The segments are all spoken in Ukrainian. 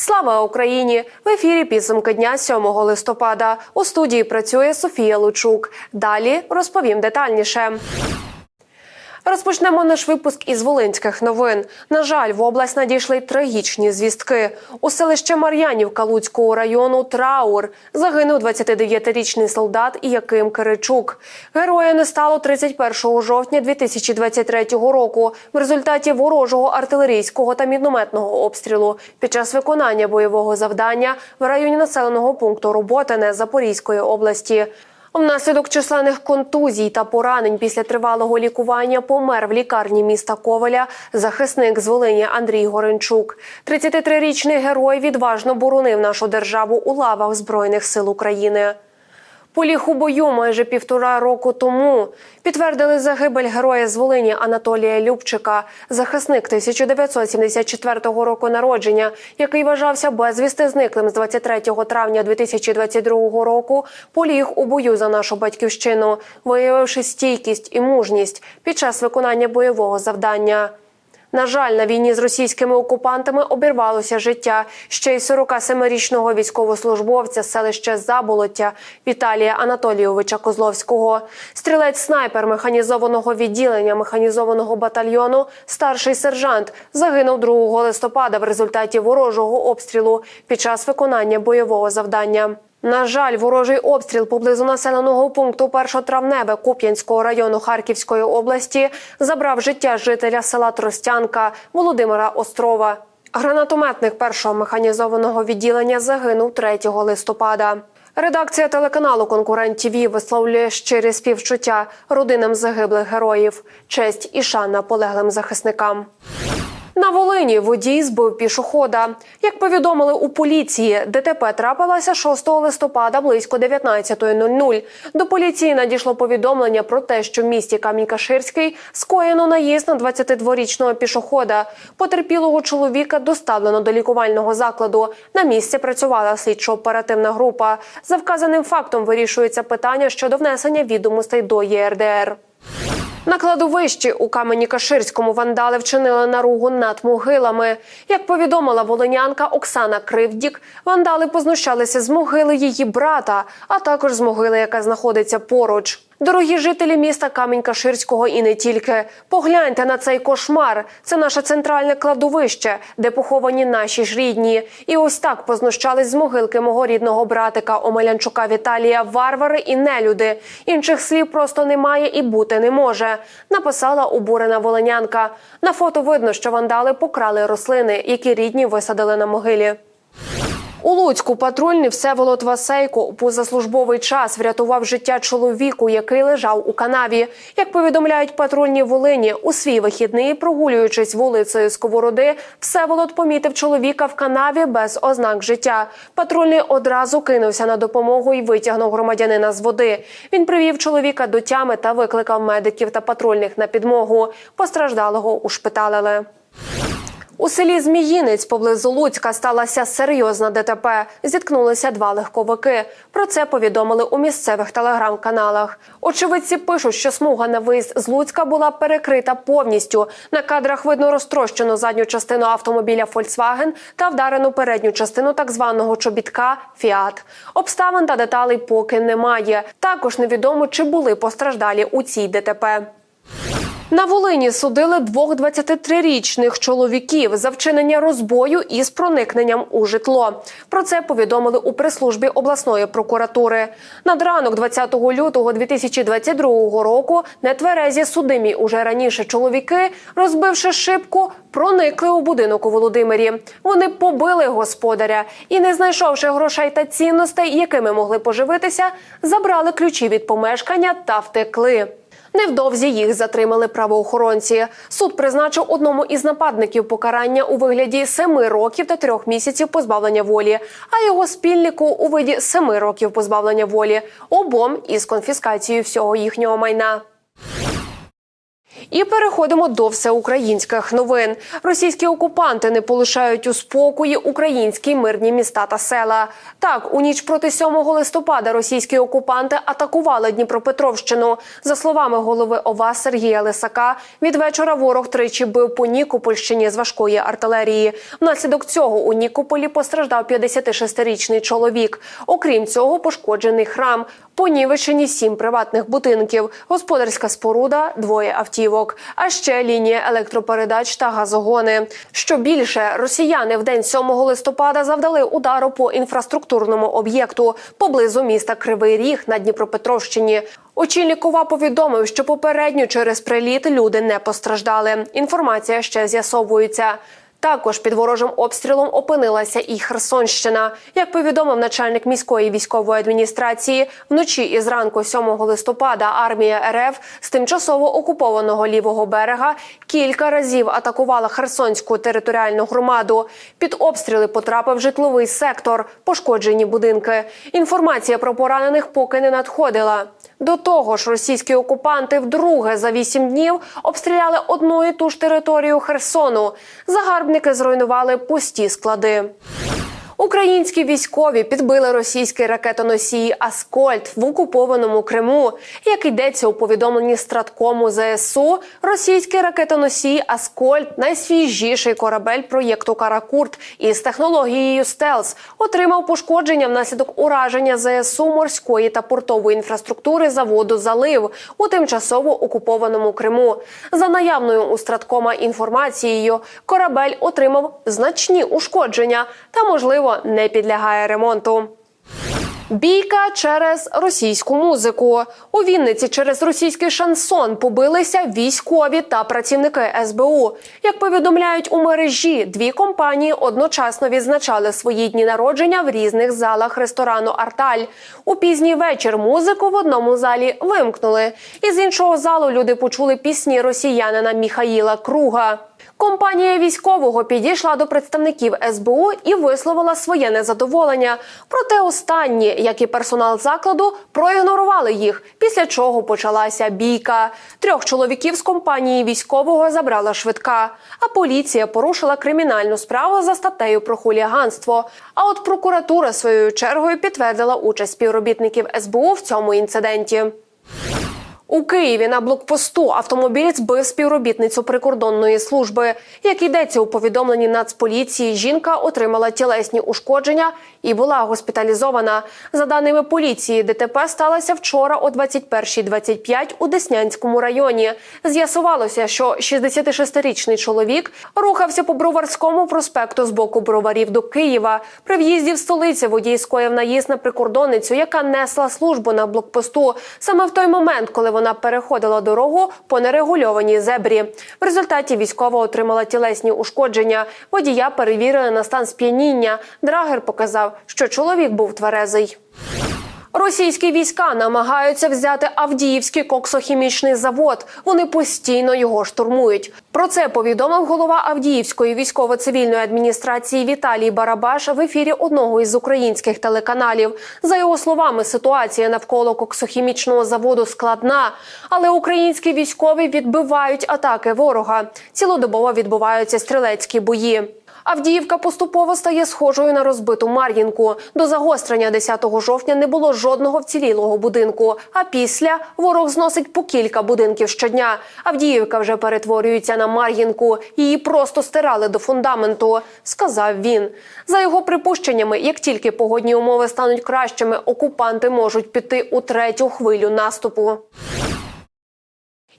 Слава Україні! В ефірі підсумки дня 7 листопада. У студії працює Софія Лучук. Далі розповім детальніше. Розпочнемо наш випуск із волинських новин. На жаль, в область надійшли трагічні звістки. У селище Мар'янівка Луцького району Траур загинув 29-річний солдат Яким Киричук. Героя не стало 31 жовтня 2023 року в результаті ворожого артилерійського та мінометного обстрілу під час виконання бойового завдання в районі населеного пункту Роботине Запорізької області. Внаслідок численних контузій та поранень після тривалого лікування помер в лікарні міста Коваля захисник з Волині Андрій Горенчук. 33-річний герой відважно боронив нашу державу у лавах Збройних сил України. Поліг у бою майже півтора року тому підтвердили загибель героя з Волині Анатолія Любчика, захисник 1974 року народження, який вважався безвісти зниклим з 23 травня 2022 року. Поліг у бою за нашу батьківщину, виявивши стійкість і мужність під час виконання бойового завдання. На жаль, на війні з російськими окупантами обірвалося життя ще й 47-річного військовослужбовця з селища Заболоття Віталія Анатолійовича Козловського. Стрілець снайпер механізованого відділення механізованого батальйону, старший сержант, загинув 2 листопада в результаті ворожого обстрілу під час виконання бойового завдання. На жаль, ворожий обстріл поблизу населеного пункту Першотравневе Куп'янського району Харківської області забрав життя жителя села Тростянка Володимира Острова. Гранатометник першого механізованого відділення загинув 3 листопада. Редакція телеканалу Конкурент ТВ висловлює щирі співчуття родинам загиблих героїв, честь і шана полеглим захисникам. На Волині водій збив пішохода. Як повідомили у поліції, ДТП трапилося 6 листопада близько 19.00. До поліції надійшло повідомлення про те, що в місті Камінь-Каширський скоєно наїзд на 22-річного пішохода. Потерпілого чоловіка доставлено до лікувального закладу. На місці працювала слідчо-оперативна група. За вказаним фактом вирішується питання щодо внесення відомостей до ЄРДР. На кладовищі у камені Каширському вандали вчинили наругу над могилами. Як повідомила волинянка Оксана Кривдік, вандали познущалися з могили її брата, а також з могили, яка знаходиться поруч. Дорогі жителі міста Камінь-Каширського і не тільки погляньте на цей кошмар. Це наше центральне кладовище, де поховані наші ж рідні. І ось так познущались з могилки мого рідного братика Омелянчука Віталія варвари і нелюди. Інших слів просто немає і бути не може. Написала обурена волинянка. На фото видно, що вандали покрали рослини, які рідні висадили на могилі. У Луцьку патрульний Всеволод Васейко у позаслужбовий час врятував життя чоловіку, який лежав у канаві. Як повідомляють патрульні Волині, у свій вихідний, прогулюючись вулицею Сковороди, Всеволод помітив чоловіка в канаві без ознак життя. Патрульний одразу кинувся на допомогу і витягнув громадянина з води. Він привів чоловіка до тями та викликав медиків та патрульних на підмогу. Постраждалого ушпиталили. У селі Зміїнець поблизу Луцька сталася серйозна ДТП. Зіткнулися два легковики. Про це повідомили у місцевих телеграм-каналах. Очевидці пишуть, що смуга на виїзд з Луцька була перекрита повністю. На кадрах видно розтрощену задню частину автомобіля Volkswagen та вдарену передню частину так званого чобітка Фіат. Обставин та деталей поки немає. Також невідомо, чи були постраждалі у цій ДТП. На Волині судили двох 23-річних чоловіків за вчинення розбою із проникненням у житло. Про це повідомили у прес-службі обласної прокуратури. Над ранок 20 лютого 2022 року нетверезі судимі уже раніше чоловіки, розбивши шибку, проникли у будинок у Володимирі. Вони побили господаря і, не знайшовши грошей та цінностей, якими могли поживитися, забрали ключі від помешкання та втекли. Невдовзі їх затримали правоохоронці. Суд призначив одному із нападників покарання у вигляді семи років та трьох місяців позбавлення волі, а його спільнику у виді семи років позбавлення волі, обом із конфіскацією всього їхнього майна. І переходимо до всеукраїнських новин. Російські окупанти не полишають у спокої українські мирні міста та села. Так, у ніч проти 7 листопада російські окупанти атакували Дніпропетровщину. За словами голови ОВА Сергія Лисака, від вечора ворог тричі бив по Нікопольщині з важкої артилерії. Внаслідок цього у Нікополі постраждав 56-річний чоловік. Окрім цього, пошкоджений храм. Понівечені сім приватних будинків, господарська споруда, двоє автівок, а ще лінія електропередач та газогони. Що більше, росіяни в день 7 листопада завдали удару по інфраструктурному об'єкту поблизу міста Кривий Ріг на Дніпропетровщині. Очільник ОВА повідомив, що попередньо через приліт люди не постраждали. Інформація ще з'ясовується. Також під ворожим обстрілом опинилася і Херсонщина. Як повідомив начальник міської військової адміністрації, вночі і зранку 7 листопада армія РФ з тимчасово окупованого лівого берега кілька разів атакувала Херсонську територіальну громаду. Під обстріли потрапив житловий сектор, пошкоджені будинки. Інформація про поранених поки не надходила. До того ж, російські окупанти вдруге за вісім днів обстріляли одну і ту ж територію Херсону. Загарбники зруйнували пусті склади. Українські військові підбили російський ракетоносій Аскольд в окупованому Криму. Як йдеться у повідомленні Страткому ЗСУ, російський ракетоносій Аскольд найсвіжіший корабель проєкту Каракурт із технологією Стелс отримав пошкодження внаслідок ураження ЗСУ морської та портової інфраструктури заводу Залив у тимчасово окупованому Криму. За наявною у Страткома інформацією, корабель отримав значні ушкодження та можливо не підлягає ремонту. Бійка через російську музику у Вінниці через російський шансон побилися військові та працівники СБУ. Як повідомляють у мережі, дві компанії одночасно відзначали свої дні народження в різних залах ресторану Арталь. У пізній вечір музику в одному залі вимкнули. Із іншого залу люди почули пісні росіянина Міхаїла Круга. Компанія військового підійшла до представників СБУ і висловила своє незадоволення. Проте останні, як і персонал закладу, проігнорували їх. Після чого почалася бійка. Трьох чоловіків з компанії військового забрала швидка. А поліція порушила кримінальну справу за статтею про хуліганство. А от прокуратура своєю чергою підтвердила участь співробітників СБУ в цьому інциденті. У Києві на блокпосту автомобіль збив співробітницю прикордонної служби. Як йдеться у повідомленні Нацполіції, жінка отримала тілесні ушкодження і була госпіталізована. За даними поліції, ДТП сталося вчора о 21.25 у Деснянському районі. З'ясувалося, що 66-річний чоловік рухався по Броварському проспекту з боку броварів до Києва. При в'їзді в столицю водій скоїв наїзд на прикордонницю, яка несла службу на блокпосту. Саме в той момент, коли вона переходила дорогу по нерегульованій зебрі. В результаті військова отримала тілесні ушкодження. Водія перевірили на стан сп'яніння. Драгер показав, що чоловік був тверезий. Російські війська намагаються взяти Авдіївський коксохімічний завод. Вони постійно його штурмують. Про це повідомив голова Авдіївської військово-цивільної адміністрації Віталій Барабаш в ефірі одного із українських телеканалів. За його словами, ситуація навколо коксохімічного заводу складна, але українські військові відбивають атаки ворога. Цілодобово відбуваються стрілецькі бої. Авдіївка поступово стає схожою на розбиту Мар'їнку. До загострення 10 жовтня не було жодного вцілілого будинку. А після ворог зносить по кілька будинків щодня. Авдіївка вже перетворюється на Мар'їнку. Її просто стирали до фундаменту, сказав він. За його припущеннями, як тільки погодні умови стануть кращими, окупанти можуть піти у третю хвилю наступу.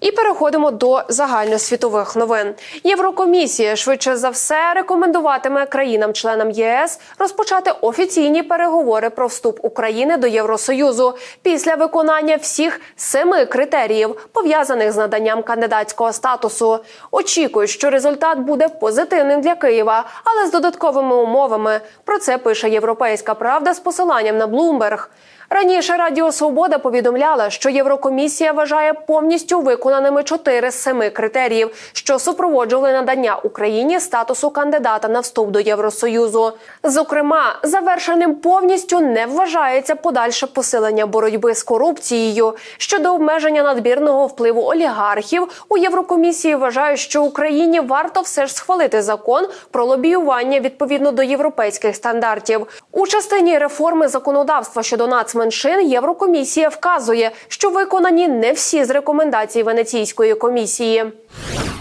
І переходимо до загальносвітових новин. Єврокомісія швидше за все рекомендуватиме країнам-членам ЄС розпочати офіційні переговори про вступ України до Євросоюзу після виконання всіх семи критеріїв, пов'язаних з наданням кандидатського статусу. Очікують, що результат буде позитивним для Києва, але з додатковими умовами. Про це пише Європейська Правда з посиланням на Блумберг. Раніше Радіо Свобода повідомляла, що Єврокомісія вважає повністю виконаними 4 з 7 критеріїв, що супроводжували надання Україні статусу кандидата на вступ до Євросоюзу. Зокрема, завершеним повністю не вважається подальше посилення боротьби з корупцією щодо обмеження надмірного впливу олігархів. У Єврокомісії вважають, що Україні варто все ж схвалити закон про лобіювання відповідно до європейських стандартів. У частині реформи законодавства щодо нацменшин Єврокомісія вказує, що виконані не всі з рекомендацій Венеційської комісії.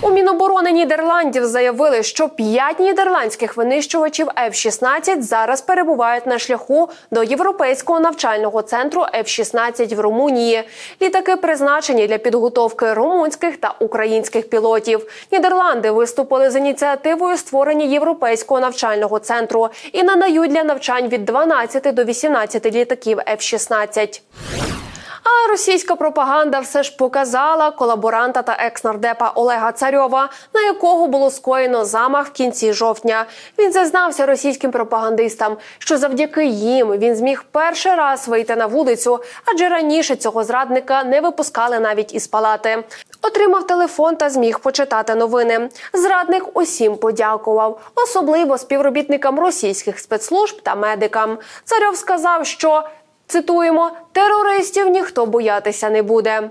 У Міноборони Нідерландів заявили, що п'ять нідерландських винищувачів F-16 зараз перебувають на шляху до європейського навчального центру F-16 в Румунії. Літаки призначені для підготовки румунських та українських пілотів. Нідерланди виступили з ініціативою створення європейського навчального центру і надають для навчань від 12 до 18 літаків F-16. А російська пропаганда все ж показала колаборанта та екс-нардепа Олега Царьова, на якого було скоєно замах в кінці жовтня. Він зазнався російським пропагандистам, що завдяки їм він зміг перший раз вийти на вулицю, адже раніше цього зрадника не випускали навіть із палати. Отримав телефон та зміг почитати новини. Зрадник усім подякував, особливо співробітникам російських спецслужб та медикам. Царьов сказав, що Цитуємо: терористів ніхто боятися не буде.